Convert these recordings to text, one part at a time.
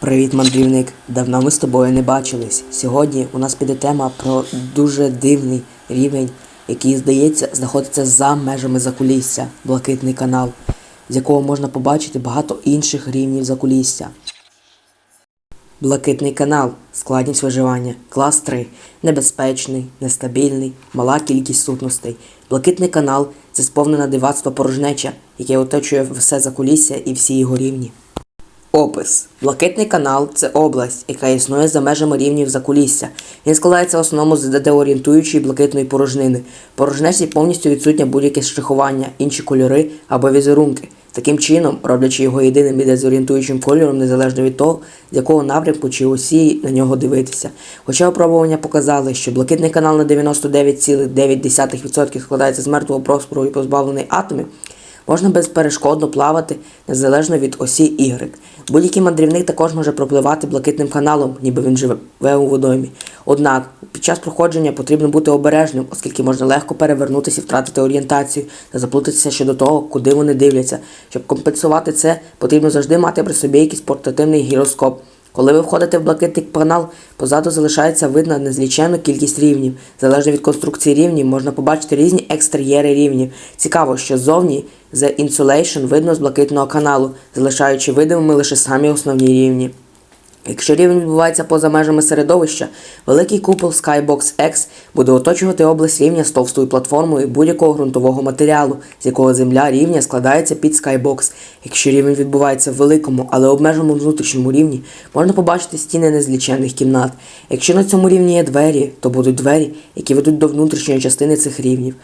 Привіт, мандрівник! Давно ми з тобою не бачились. Сьогодні у нас піде тема про дуже дивний рівень, який, здається, знаходиться за межами закулісся, блакитний канал, з якого можна побачити багато інших рівнів закулісся. Блакитний канал, складність виживання, клас 3, небезпечний, нестабільний, мала кількість сутностей. Блакитний канал це сповнена дивацтва порожнеча, яке оточує все закулісся і всі його рівні. Опис. Блакитний канал це область, яка існує за межами рівнів закулісся. Він складається в основному з деорієнтуючої блакитної порожнини. Порожнечі повністю відсутнє будь-яке штрихування, інші кольори або візерунки. Таким чином, роблячи його єдиним і дезорієнтуючим кольором, незалежно від того, з якого напрямку чи осі на нього дивитися. Хоча опробування показали, що блакитний канал на 99,9% складається з мертвого простору і позбавлений атомів, Можна безперешкодно плавати незалежно від осі Y. Будь-який мандрівник також може пропливати блакитним каналом, ніби він живе у водоймі. Однак під час проходження потрібно бути обережним, оскільки можна легко перевернутися і втратити орієнтацію та заплутатися щодо того, куди вони дивляться. Щоб компенсувати це, потрібно завжди мати при собі якийсь портативний гіроскоп. Коли ви входите в блакитний канал, позаду залишається видна незліченна кількість рівнів. Залежно від конструкції рівнів, можна побачити різні екстер'єри рівнів. Цікаво, що ззовні The Insulation видно з блакитного каналу, залишаючи видимими лише самі основні рівні. Якщо рівень відбувається поза межами середовища, великий купол Skybox X буде оточувати область рівня з товстою платформою будь-якого ґрунтового матеріалу, з якого земля рівня складається під Skybox. Якщо рівень відбувається в великому, але обмеженому внутрішньому рівні, можна побачити стіни незліченних кімнат. Якщо на цьому рівні є двері, то будуть двері, які ведуть до внутрішньої частини цих рівнів.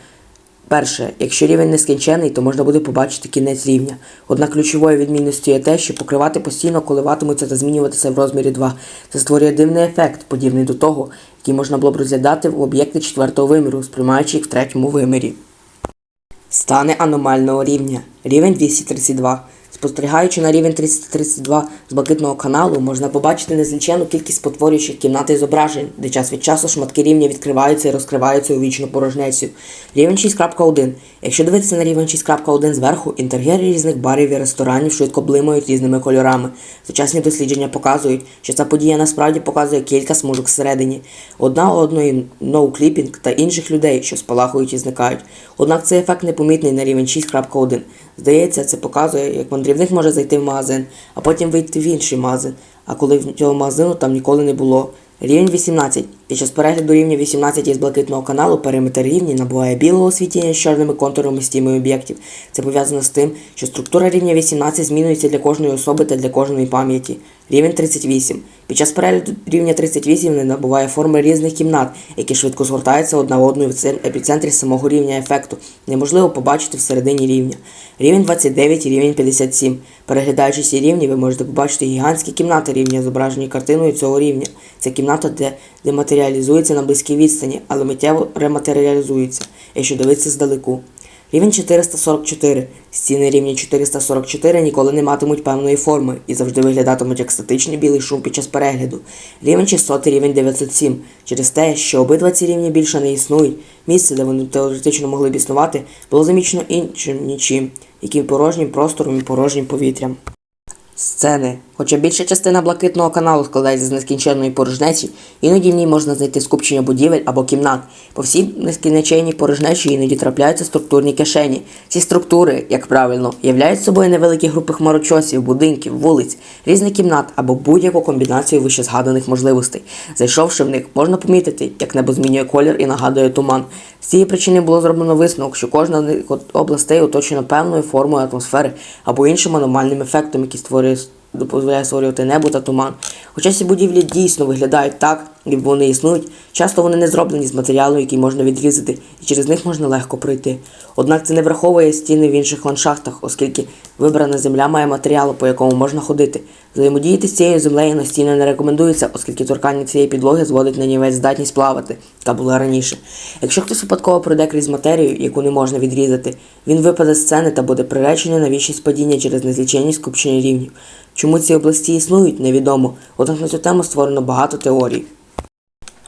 Перше, якщо рівень нескінчений, то можна буде побачити кінець рівня. Однак ключовою відмінністю є те, що покривати постійно коливатимуться та змінюватися в розмірі 2. Це створює дивний ефект, подібний до того, який можна було б розглядати в об'єкти четвертого виміру, сприймаючи їх в третьому вимірі. Стани аномального рівня. Рівень 232. Спостерігаючи на рівень 332 з блакитного каналу, можна побачити незліченну кількість спотворюючих кімнат і зображень, де час від часу шматки рівня відкриваються і розкриваються у вічну порожнецю. Рівень 6.1. Якщо дивитися на рівень 6.1 зверху, інтер'єри різних барів і ресторанів швидко блимають різними кольорами. Сучасні дослідження показують, що ця подія насправді показує кілька смужок всередині. Одна одної ноукліпінг та інших людей, що спалахують і зникають. Однак цей ефект непомітний на рівень 6.1. Здається, це показує, як мандрівник може зайти в магазин, а потім вийти в інший магазин, а коли в цього магазину там ніколи не було. Рівень 18. Під час перегляду рівня 18 із блакитного каналу периметр рівні набуває білого освітлення з чорними контурами стіми об'єктів. Це пов'язано з тим, що структура рівня 18 змінюється для кожної особи та для кожної пам'яті. Рівень 38. Під час перегляду рівня 38 не набуває форми різних кімнат, які швидко згортаються одна в одну в епіцентрі самого рівня ефекту. Неможливо побачити всередині рівня. Рівень 29 і рівень 57. Переглядаючи ці рівні, ви можете побачити гігантські кімнати рівня, зображені картиною цього рівня. Це кімната, де дематеріалізується на близькій відстані, але миттєво рематеріалізується, якщо дивитися здалеку. Рівень 444. Стіни рівня 444 ніколи не матимуть певної форми і завжди виглядатимуть як статичний білий шум під час перегляду. Рівень 600 і рівень 907. Через те, що обидва ці рівні більше не існують, місце, де вони теоретично могли б існувати, було замічено іншим нічим, яким порожнім простором і порожнім повітрям. Сцени. Хоча більша частина блакитного каналу складається з нескінченної порожнечі, іноді в ній можна знайти скупчення будівель або кімнат. По всій нескінченній порожнечі іноді трапляються структурні кишені. Ці структури, як правильно, являють собою невеликі групи хмарочосів, будинків, вулиць, різних кімнат або будь-яку комбінацію вищезгаданих можливостей. Зайшовши в них, можна помітити, як небо змінює колір і нагадує туман. З цієї причини було зроблено висновок, що кожна з областей оточена певною формою атмосфери або іншим аномальним ефектом, який створює дозволяє створювати небо та туман. Хоча ці будівлі дійсно виглядають так, вони існують, часто вони не зроблені з матеріалу, який можна відрізати, і через них можна легко пройти. Однак це не враховує стіни в інших ландшафтах, оскільки вибрана земля має матеріал, по якому можна ходити. Взаємодіяти з цією землею настійно не рекомендується, оскільки торкання цієї підлоги зводить на нівець здатність плавати, яка була раніше. Якщо хтось випадково пройде крізь матерію, яку не можна відрізати, він випаде з сцени та буде приречений на вічність падіння через незліченні скупчення рівнів. Чому ці області існують, невідомо, однак на цю тему створено багато теорій.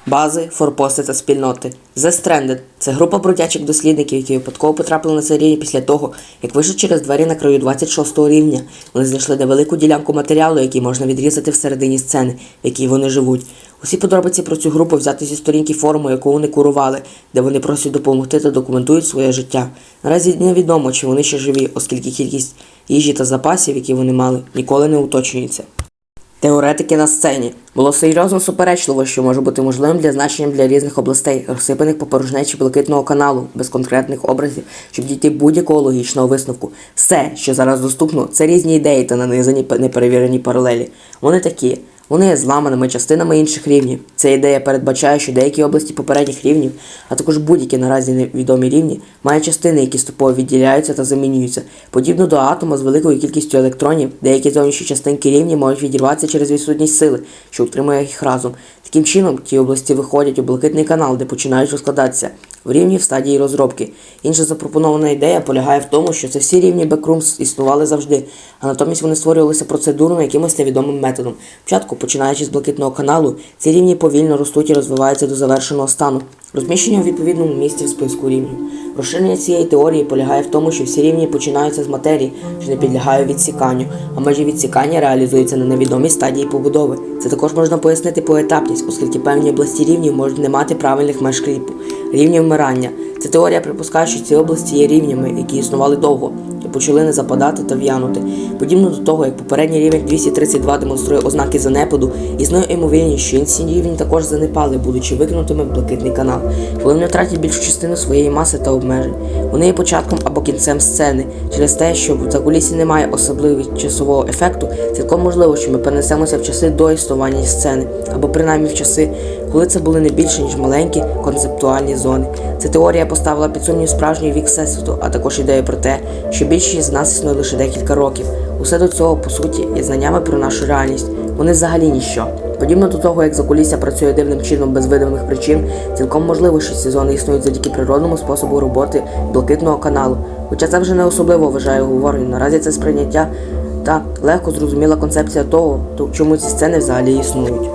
Бази, форпости та спільноти. The Stranded – це група бродячих дослідників, які випадково потрапили на цей рівень після того, як вийшли через двері на краю 26-го рівня. Вони знайшли невелику ділянку матеріалу, який можна відрізати всередині сцени, в якій вони живуть. Усі подробиці про цю групу взяти зі сторінки форуму, яку вони курували, де вони просять допомогти та документують своє життя. Наразі невідомо, чи вони ще живі, оскільки кількість їжі та запасів, які вони мали, ніколи не уточнюється. Теоретики на сцені було серйозно суперечливо, що може бути можливим для значенням для різних областей, розсипаних по порожнечі блакитного каналу, без конкретних образів, щоб дійти будь-якого логічного висновку. Все, що зараз доступно, це різні ідеї та нанизані неперевірені паралелі. Вони такі. Вони є зламаними частинами інших рівнів. Ця ідея передбачає, що деякі області попередніх рівнів, а також будь-які наразі невідомі рівні, мають частини, які ступово відділяються та замінюються. Подібно до атома з великою кількістю електронів, деякі зовнішні частинки рівні можуть відірватися через відсутність сили, що утримує їх разом. Таким чином, ті області виходять у блакитний канал, де починають розкладатися в рівні в стадії розробки. Інша запропонована ідея полягає в тому, що це всі рівні бекрумс існували завжди, а натомість вони створювалися процедурно якимось невідомим методом. Спочатку, починаючи з блакитного каналу, ці рівні повільно ростуть і розвиваються до завершеного стану, розміщення у відповідному місці в списку рівнів. Розширення цієї теорії полягає в тому, що всі рівні починаються з матерії, що не підлягають відсіканню, а межі відсікання реалізуються на невідомій стадії побудови. Це також можна пояснити поетапність, оскільки певні області рівнів можуть не мати правильних меж кліпу, рівні вмирання. Ця теорія припускає, що ці області є рівнями, які існували довго почали не западати та в'янути. Подібно до того, як попередній рівень 232 демонструє ознаки занепаду, існує ймовірність, що інші рівні також занепали, будучи викинутими в блакитний канал, коли вони втратять більшу частину своєї маси та обмежень. Вони є початком або кінцем сцени. Через те, що в закулісі немає особливого часового ефекту, цілком можливо, що ми перенесемося в часи до існування сцени, або принаймні в часи, коли це були не більше, ніж маленькі концептуальні зони. Ця теорія поставила під сумнів справжній вік Всесвіту, а також ідею про те, що більшість з нас існує лише декілька років. Усе до цього, по суті, є знаннями про нашу реальність. Вони взагалі ніщо. Подібно до того, як закулісся працює дивним чином без видимих причин, цілком можливо, що ці зони існують завдяки природному способу роботи блакитного каналу. Хоча це вже не особливо вважаю говорення. Наразі це сприйняття та легко зрозуміла концепція того, то- чому ці сцени взагалі існують.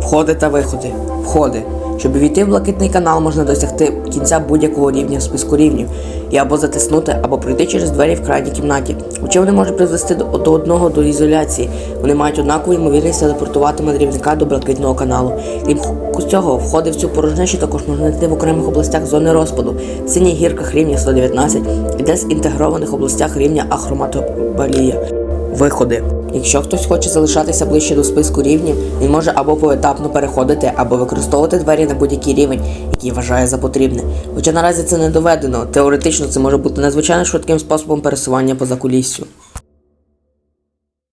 Входи та виходи. Входи. Щоб увійти в блакитний канал, можна досягти кінця будь-якого рівня в списку рівнів і або затиснути, або пройти через двері в крайній кімнаті. Хоча вони можуть призвести до, одного до ізоляції. Вони мають однакову ймовірність телепортувати мандрівника до блакитного каналу. Крім цього, входи в цю порожнечу також можна знайти в окремих областях зони розпаду, в синіх гірках рівня 119 і дезінтегрованих областях рівня Ахроматобалія. Виходи. Якщо хтось хоче залишатися ближче до списку рівнів, він може або поетапно переходити, або використовувати двері на будь-який рівень, який вважає за потрібне. Хоча наразі це не доведено, теоретично це може бути надзвичайно швидким способом пересування поза куліссю.